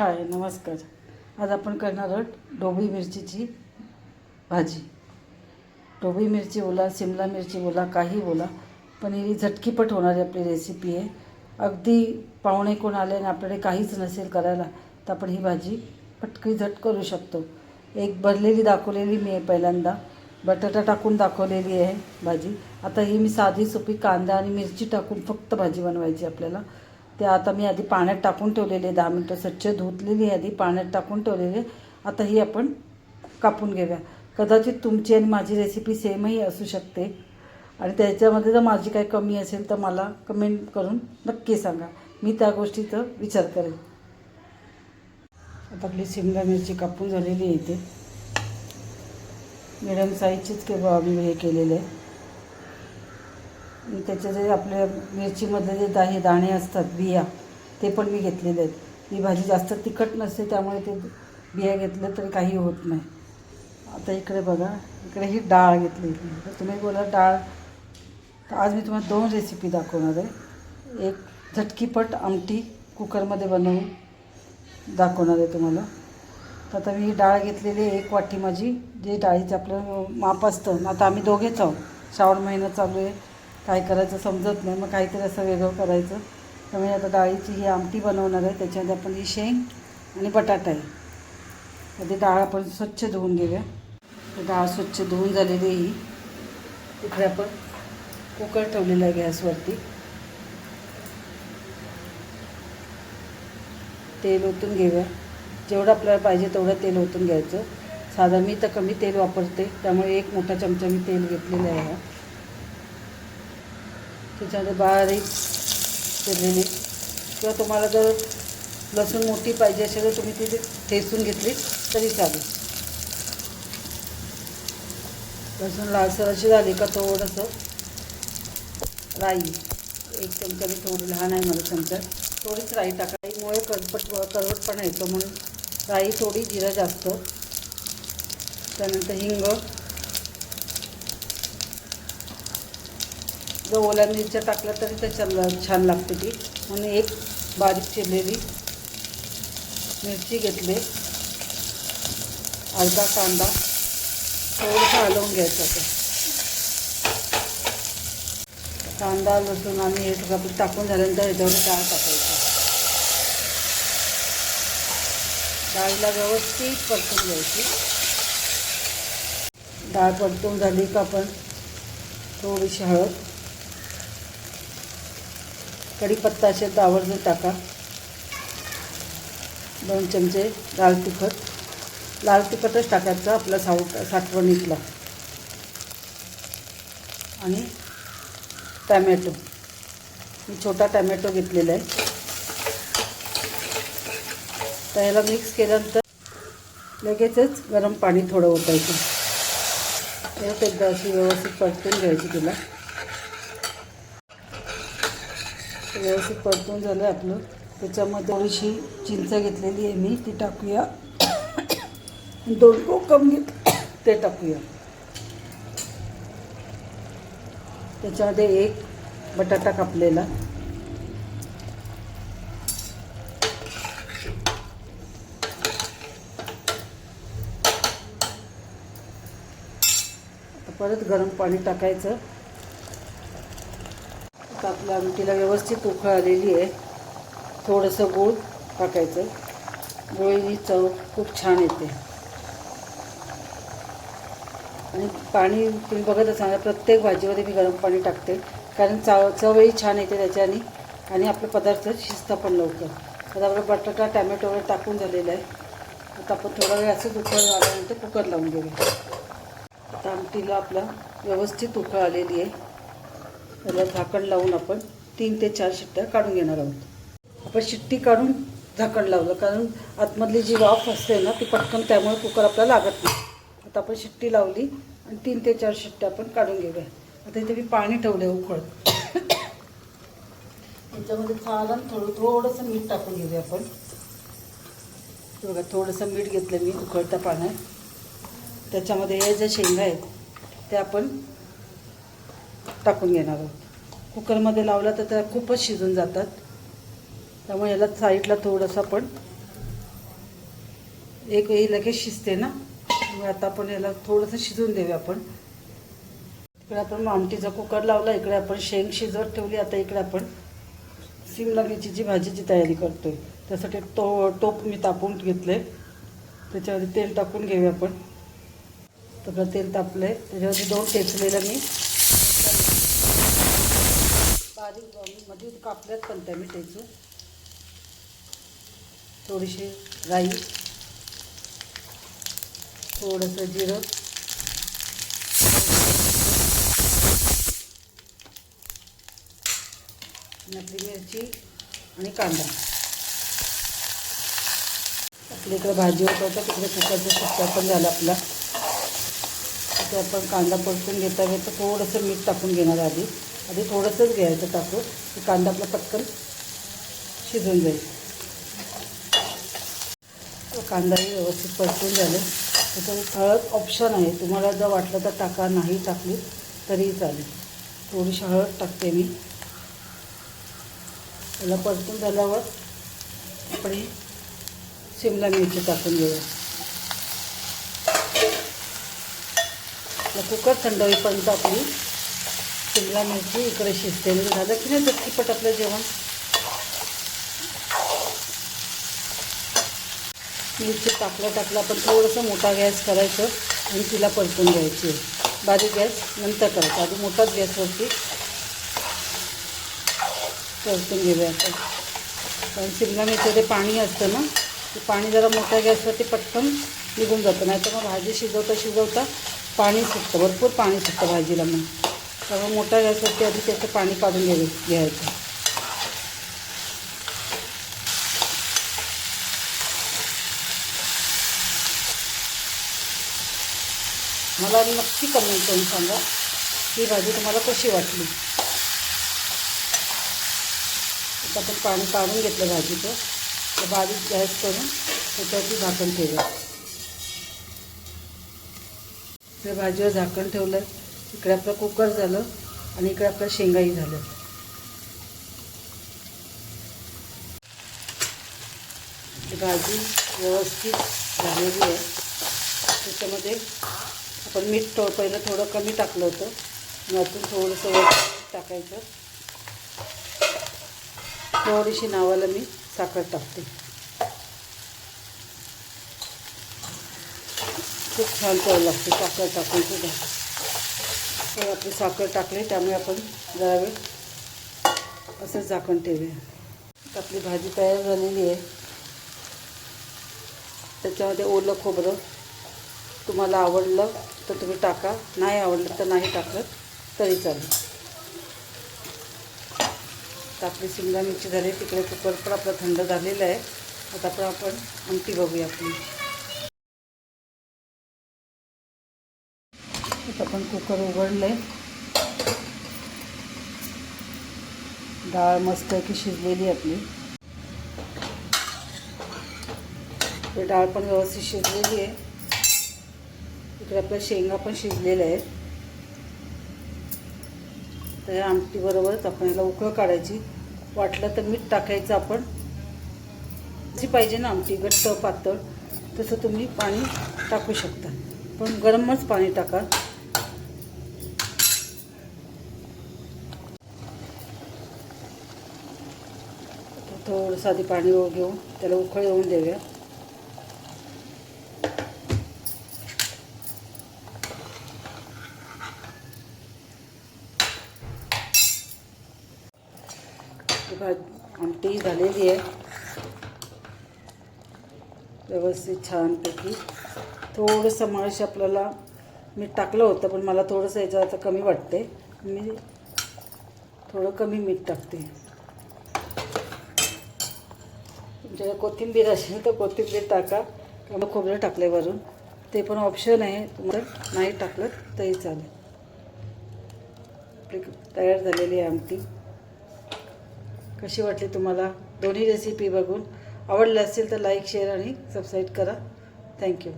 हाय नमस्कार. आज आपण करणार आहोत ढोबळी मिरचीची भाजी. ढोबळी मिरची बोला सिमला मिरची बोला काही बोला पण ही झटकीपट होणारी आपली रेसिपी आहे. अगदी पाहुणे कोण आले आणि आपल्याकडे काहीच नसेल करायला तर आपण ही भाजी पटकी झट करू शकतो. एक भरलेली दाखवलेली मी आहे पहिल्यांदा. बटाटा टाकून दाखवलेली आहे भाजी. आता ही मी साधी सोपी कांदा आणि मिरची टाकून फक्त भाजी बनवायची आपल्याला. ते आता मी आधी पाण्यात टाकून ठेवलेले दहा मिनटं स्वच्छ धुतलेली आहे आधी पाण्यात टाकून ठेवलेले आता ही आपण कापून घेऊया. कदाचित तुमची आणि माझी रेसिपी सेमही असू शकते. आणि त्याच्यामध्ये जर माझी काही कमी असेल तर मला कमेंट करून नक्की सांगा. मी त्या गोष्टीचा विचार करेन. आता आपली शिमला मिरची कापून झालेली आहे इथे. मिडियम साईजचीच के आम्ही हे केलेले आहे. त्याचे जे आपल्या मिरचीमधले जे दा हे दाणे असतात बिया ते पण मी घेतलेले आहेत. ही भाजी जास्त तिखट नसते त्यामुळे ते बिया घेतलं तरी काही होत नाही. आता इकडे बघा इकडे ही डाळ घेतली तर तुम्ही बोला डाळ तर आज मी तुम्हाला दोन रेसिपी दाखवणार आहे. एक झटकीपट आमटी कुकरमध्ये बनवून दाखवणार आहे तुम्हाला. तर आता मी ही डाळ घेतलेली आहे एक वाटी माझी. जे डाळीचं आपलं माप असतं आता आम्ही दोघेच आहोत. श्रावण महिना चालू आहे. काय करायचं समजत नाही. मग काहीतरी असं वेगळं करायचं. त्यामुळे आता डाळीची ही आमटी बनवणार आहे. त्याच्यामध्ये आपण ही शेंग आणि बटाटा आहे. तर ती डाळ आपण स्वच्छ धुवून घेऊया. डाळ स्वच्छ धुवून झालेली ही. तिकडे आपण कुकर ठेवलेला आहे गॅसवरती. तेल ओतून घेऊया. जेवढं आपल्याला पाहिजे तेवढं तेल ओतून घ्यायचं. साधा मी तर कमी तेल वापरते. त्यामुळे एक मोठा चमचा मी तेल घेतलेलं आहे त्याच्यामध्ये बारीक चिरलेली किंवा तुम्हाला जर लसूण मोठी पाहिजे असेल तर तुम्ही ती ठेचून घेतली तरी चालेल. लसूण लालसर अशी झाली का थोडंसं राई. एक चमचा थोडी लहान आहे मला चमचा. थोडीच राई टाकाईमुळे कडपट करपट करवटपणा येतो म्हणून राई थोडी जिरं जास्त. त्यानंतर हिंग. जर ओल्या मिरच्या टाकल्या तरी त्याच्या छान लागते ती. म्हणून एक बारीक चिरलेली मिरची घेतली. अर्धा कांदा. थोडंसं हलवून घ्यायचं तो कांदा लसूण आणि हे सगळं आपलं टाकून झाल्यानंतर ह्याच्यावर डाळ टाकायची. डाळीला व्यवस्थित परतून घ्यायची. डाळ परतून झाली का आपण थोडीशी हळद. कढीपत्ता असेल तर आवर्जून टाका. दोन चमचे लाल तिखट. लाल तिखटच टाकायचं आपला साऊट साठवणीतला. आणि टॅमॅटो. मी छोटा टॅमॅटो घेतलेला आहे. तर ह्याला मिक्स केल्यानंतर लगेचच गरम पाणी थोडं ओतायचं. परत एकदा अशी व्यवस्थित परतून घ्यायची तिला. व्यवस्थित परतून झालं आपलं. त्याच्यामध्ये थोडीशी चिंच घेतलेली आहे मी ती टाकूया. दोन कोकम घेत ते टाकूया. त्याच्यामध्ये एक बटाटा कापलेला. परत गरम पाणी टाकायचं. आपल्या आमटीला व्यवस्थित उकळ आलेली आहे. थोडंसं गूळ टाकायचं. गोळीची चव खूप छान येते. आणि पाणी तुम्ही बघत असाल प्रत्येक भाजीमध्ये मी गरम पाणी टाकते. कारण चव चवही छान येते त्याच्याने. आणि आपले पदार्थ शिजता पण लवकर. आता आपला बटाटा टॅमॅटो वगैरे टाकून झालेलं आहे. आता आपण थोडा वेळ असंच उकळ आल्यानंतर कुकर लावून घेऊया. आता आमटीला आपला व्यवस्थित उकळ आलेली आहे. त्याला झाकण लावून आपण तीन ते चार शिट्ट्या काढून घेणार आहोत. आपण शिट्टी काढून झाकण लावलं कारण आतमधली जी वाफ असते ना ती पटकन त्यामुळे कुकर आपल्याला लागत नाही. आता आपण शिट्टी लावली आणि तीन ते चार शिट्ट्या आपण काढून घेऊया. आता इथे मी पाणी ठेवलं आहे उकळत त्याच्यामध्ये चालन थोडं थोडंसं मीठ टाकून घेऊया आपण. बघा थोडंसं मीठ घेतलं मी उकळत्या पाण्यात. त्याच्यामध्ये हे ज्या शेंगा आहेत त्या आपण टाकून घेणार आहोत. कुकरमध्ये लावलं तर त्या खूपच शिजून जातात. त्यामुळे याला साईडला थोडंसं पण एक वेळी लगेच शिजते ना? मग आता आपण याला थोडंसं शिजून देऊया आपण. इकडे आपण आमटीचा कुकर लावला इकडे आपण शेंग शिजवत ठेवली आता इकडे आपण सिमला मिरचीची भाजीची तयारी करतोय. त्यासाठी तो टोप मी तापून घेतले त्याच्यामध्ये तेल टाकून घेऊया आपण. सगळं तेल तापलं आहे त्याच्यामध्ये दोन टेचलेलं मी बारीकमध्ये कापल्यात पण त्या मी थोडीशी राई थोडंसं जिरं. आणि आपली मिरची आणि कांदा. आपल्या इकडे भाजी होत होता तिकडे कुकरचा शिट्ट्या पण झाला आपला. तिथे आपण कांदा परतून घेता घेता थोडंसं मीठ टाकून घेणार आधी. आधी थोडंसंच घ्यायचं टाकून की कांदा आपला पटकन शिजून जाईल. तो कांदाही व्यवस्थित परतून झाले. त्याच्यात हळद ऑप्शन आहे. तुम्हाला जर वाटलं तर टाका नाही टाकली तरीही चालेल. थोडीशी हळद टाकते मी. त्याला परतून झाल्यावर आपण शिमला मिरची टाकून घेऊया. कुकर थंड होईपर्यंत आपली शिमला मिरची इकडे शिजते. झालं की नाही झटकीपट आपलं जेवण? मिरची टाकलं टाकलं आपण थोडंसं मोठा गॅस करायचं आणि तिला परतून घ्यायची बारीक गॅस नंतर करायचा. आधी मोठाच गॅसवरती परतून घेऊया आपण. कारण शिमला मिरचीमध्ये पाणी असतं ना ते पाणी जरा मोठ्या गॅसवरती पटकन निघून जातं. नाही तर मग भाजी शिजवता शिजवता पाणी सुटतं. भरपूर पाणी सुटतं भाजीला मग. त्यामुळे मोठ्या गॅसवरती आधी त्याचं पाणी काढून घ्यावे घ्यायचं. मला नक्की कमेंट करून सांगा ही भाजी तुम्हाला कशी वाटली? आता आपण पाणी काढून घेतलं भाजीचं. तर बारीक गॅस करून त्याच्यावरती झाकण ठेवलं त्या भाजीवर झाकण ठेवलं इकडे आपलं कुकर झालं आणि इकडे आपलं शेंगाही झालं. भाजी व्यवस्थित झालेली आहे. त्याच्यामध्ये आपण मीठ थो पहिलं थोडं कमी टाकलं होतं. यातून थोडंसं टाकायचं. थोडीशी नावाला मी साखर टाकते. खूप छान चव लागते साखर टाकून सुद्धा. तर आपली साखर टाकली त्यामुळे आपण जरा वेळ असंच झाकण ठेवूया. आपली भाजी तयार झालेली आहे. त्याच्यामध्ये ओलं खोबरं तुम्हाला आवडलं तर तुम्ही टाका नाही आवडलं तर नाही टाकलं तरी चालेल. तर आपली शिमला मिरची झाली तिकडे कुकर पण आपलं थंड झालेला आहे. आता पण आपण आमटी बघूया आपली. आपण कुकर उघडलं आहे डाळ मस्त की शिजलेली आहे आपली. ते डाळ पण व्यवस्थित शिजलेली आहे. इकडे आपल्या शेंगा पण शिजलेल्या आहेत. तर आमटीबरोबरच आपण याला उकळं काढायची. वाटलं तर मीठ टाकायचं आपण. जी पाहिजे ना आमटी घट्ट पातळ तसं तुम्ही पाणी टाकू शकता. पण गरमच पाणी टाका. थोडंसं आधी पाणी घेऊन त्याला उखळ येऊन देऊया. आमटी झालेली आहे. व्यवस्थित छानपैकी. थोडंसं माळशी आपल्याला मीठ टाकलं होतं पण मला थोडंसं याचं आता कमी वाटते मी थोडं कमी मीठ टाकते. तुमच्याकडे कोथिंबीर असेल तर कोथिंबीर टाका. किंवा खोबरं टाकले वरून. ते पण ऑप्शन आहे. तुम्हाला नाही टाकलं तरी चालेल. आपली तयार झालेली आहे आमटी. कशी वाटली तुम्हाला? दोन्ही रेसिपी बघून. आवडलं असेल तर लाईक शेअर आणि सबस्क्राईब करा. Thank you